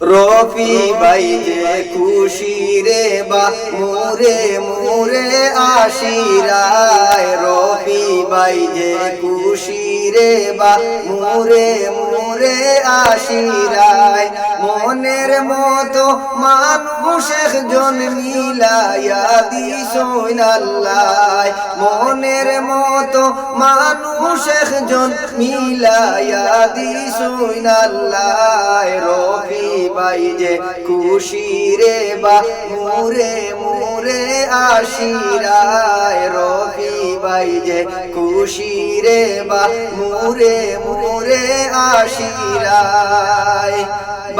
রফি ভাই যে খুশি রে বা, মুরে মুরে আশিরায় রফি ভাই যে খুশি রে বা, মুরে মুরে আশিরায় মনের মতো মানুষ একজন মিলাইয়া দিছইন আল্লাহ মনের মতো মানুষ একজন মিলাইয়া দিছইন আল্লাহ রফি বাই যে খুশি রে বা মুরে মুরে আশিরায় রফি বাই যে খুশি রে বা মুরে মুরে আশিরায়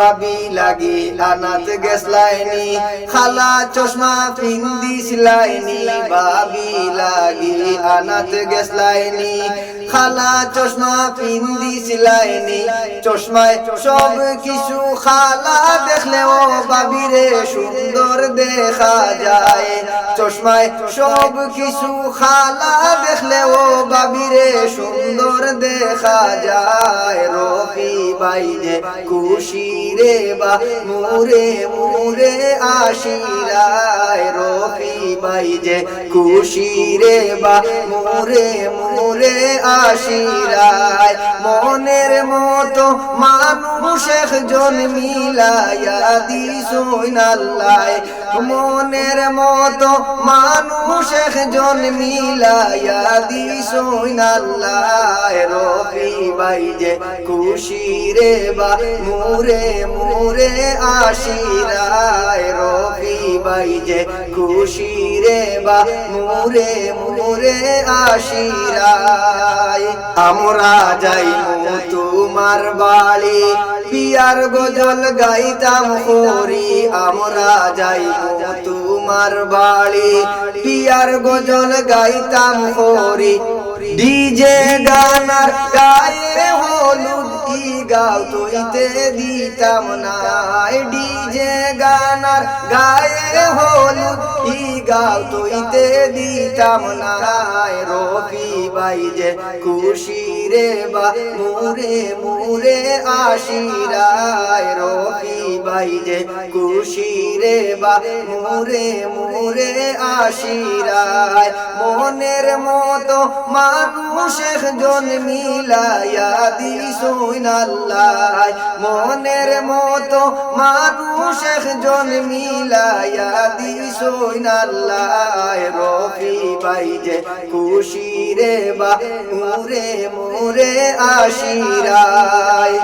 বাবি লাগি, আনাত গেছলাইনি, খালা চশমা পিন্দিছিলাইনি বাবি লাগি, আনাত গেছলাইনি, খালা চশমা পিন্দিছিলাইনি চশমায় সব কিছু খালা দেখলে ও বাবিরে সুন্দর দেখা যায়। চশমায় সব কিছু খালা দেখলে ও বাবিরে সুন্দর দেখা যায়। রফি বাই যে খুশি রে বা মুরে মুরে আশিরায় রফি বাই যে খুশি রে বা মুরে মুরে আশিরায় মনের মতো মানুষ একজন মিলাইয়া দিছইন আল্লাহ মনের মতো মানুষ একজন দিছইন আল্লাহ রফি বাই যে খুশি রে বা, মুরে মুরে আশিরায় রফি বাই যে খুশি রে বা, মুরে মুরে আশিরায়। আমরা যাই তোমার বাড়ি, পিয়ার গজল গাইতাম হরি আমরা যাই তোমার বাড়ি, পিয়ার গজল গাইতাম হরি ডিজে গানার গায়ে হলুদ কি গাও তৈতে দিতাম না ডিজে গানার গায়ে হলুদ গাও তৈতে দিতাম না রফি বাই যে খুশি রে বা মুরে মুরে আশিরায়, রফি বাই যে খুশি রে বা মুরে মুরে আশিরায়। মনের মতো মানুষ একজন মিলাইয়া দিছইন আল্লাহ। মনের মতো মানুষ একজন মিলাইয়া দিছইন আল্লাহ। রফি বাই যে খুশি রে বা মোরে মোরে আশিরায়।